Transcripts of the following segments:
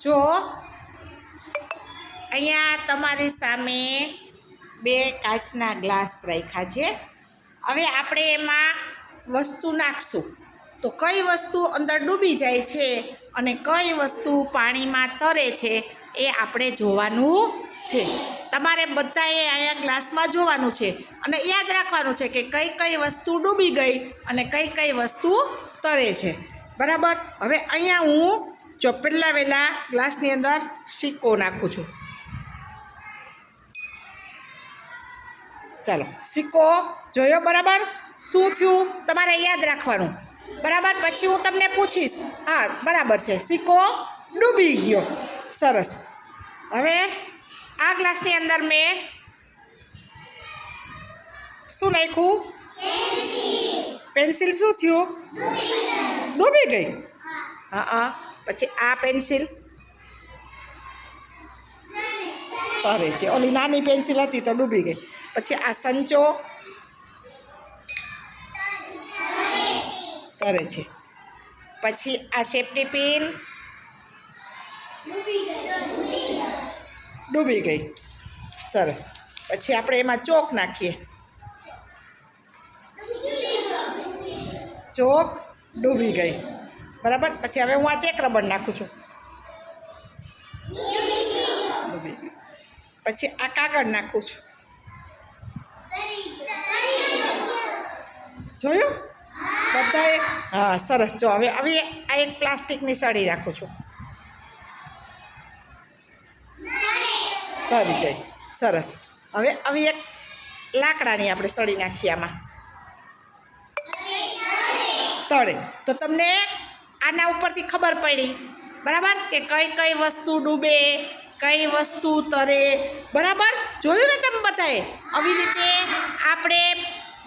જો, અહીંયા તમારી સામે બે કાચના ગ્લાસ રાખ્યા છે. હવે આપણે એમાં વસ્તુ નાખશું. તો કઈ વસ્તુ અંદર ડૂબી જાય છે અને કઈ વસ્તુ પાણીમાં તરે છે એ આપણે જોવાનું છે. તમારે બધાએ અહીંયા ગ્લાસમાં જોવાનું છે અને યાદ રાખવાનું છે કે કઈ કઈ વસ્તુ ડૂબી ગઈ અને કઈ કઈ વસ્તુ તરે છે. બરાબર? હવે અહીંયા હું જો પહેલાં વહેલા ગ્લાસની અંદર સિક્કો નાખું છું. ચાલો, સિક્કો જોયો બરાબર? શું થયું? તમારે યાદ રાખવાનું. બરાબર? પછી હું તમને પૂછીશ. હા, બરાબર છે. સિક્કો ડૂબી ગયો. સરસ. હવે આ ગ્લાસની અંદર મેં શું નાખ્યું? પેન્સિલ શું થયું? ડૂબી ગઈ. હા હા. પછી આ પેન્સિલ. તરે છે ઓલી નાની પેન્સિલ હતી તો ડૂબી ગઈ. પછી આ સંચો. કરે છે. પછી આ સેફટી પિન. ડૂબી ગઈ. સરસ. પછી આપણે એમાં ચોક નાખીએ. ચોક ડૂબી ગઈ. બરાબર? પછી હવે હું આ ચેક રબર નાખું છું. પછી આ કાગળ નાખું છું. જોયું? બધાએ? હા, સરસ. જો, હવે હવે આ એક પ્લાસ્ટિકની સળી રાખું છું. કરી ગઈ સરસ. હવે આવી એક લાકડાની આપણે સળી નાખીએ આમાં. તળે. તો તમને આના ઉપરથી ખબર પડી. બરાબર? કે કઈ કઈ વસ્તુ ડૂબે, કઈ વસ્તુ તરે. બરાબર? જોયું ને તમે બધાએ? આવી રીતે આપણે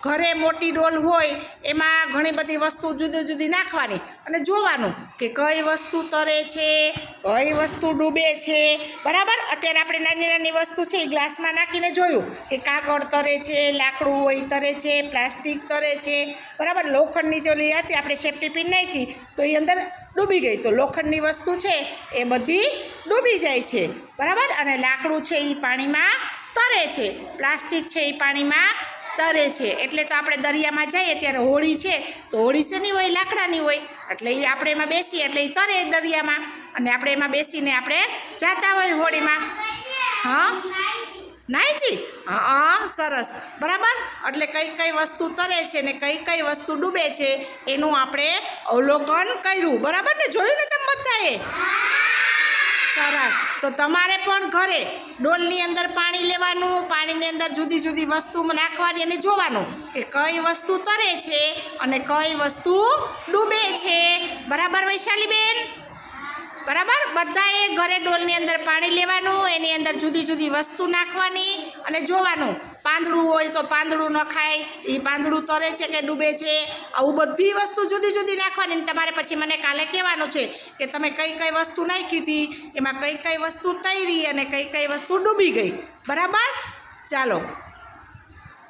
ઘરે મોટી ડોલ હોય, એમાં ઘણી બધી વસ્તુ જુદી જુદી નાખવાની અને જોવાનું કે કઈ વસ્તુ તરે છે, કઈ વસ્તુ ડૂબે છે. બરાબર? અત્યારે આપણે નાની નાની વસ્તુ છે એ ગ્લાસમાં નાખીને જોયું કે કાગળ તરે છે, લાકડું હોય તરે છે, પ્લાસ્ટિક તરે છે. બરાબર? લોખંડની ચોલી હતી, આપણે સેફ્ટી પિન નાખી, તો એ અંદર ડૂબી ગઈ. તો લોખંડની વસ્તુ છે એ બધી ડૂબી જાય છે. બરાબર? અને લાકડું છે એ પાણીમાં તરે છે. પ્લાસ્ટિક છે એ પાણીમાં તરે છે. એટલે તો આપણે દરિયામાં જઈએ ત્યારે હોળી છે તો હોળી શેની હોય? લાકડાની હોય. એટલે એ આપણે એમાં બેસીએ એટલે એ તરે દરિયામાં. અને આપણે એમાં બેસીને આપણે જાતા હોય હોળીમાં. હા? નાહીતી હા સરસ. બરાબર? એટલે કઈ કઈ વસ્તુ તરે છે ને કઈ કઈ વસ્તુ ડૂબે છે એનું આપણે અવલોકન કર્યું. બરાબર ને? જોયું ને તમે બધાએ? સરસ. તો તમારે પણ ઘરે ડોલની અંદર પાણી લેવાનું, પાણીની અંદર જુદી જુદી વસ્તુ નાખવાની અને જોવાનું કે કઈ વસ્તુ તરે છે અને કઈ વસ્તુ ડૂબે છે. બરાબર વૈશાલીબેન? બરાબર? બધાએ ઘરે ડોલની અંદર પાણી લેવાનું, એની અંદર જુદી જુદી વસ્તુ નાખવાની અને જોવાનું. પાંદડું હોય તો પાંદડું ન ખાય. એ પાંદડું તરે છે કે ડૂબે છે? આવું બધી વસ્તુ જુદી જુદી નાખવાની તમારે પછી મને કાલે કહેવાનું છે કે તમે કઈ કઈ વસ્તુ નાખી હતી? એમાં કઈ કઈ વસ્તુ તૈરી અને કઈ કઈ વસ્તુ ડૂબી ગઈ. બરાબર? ચાલો.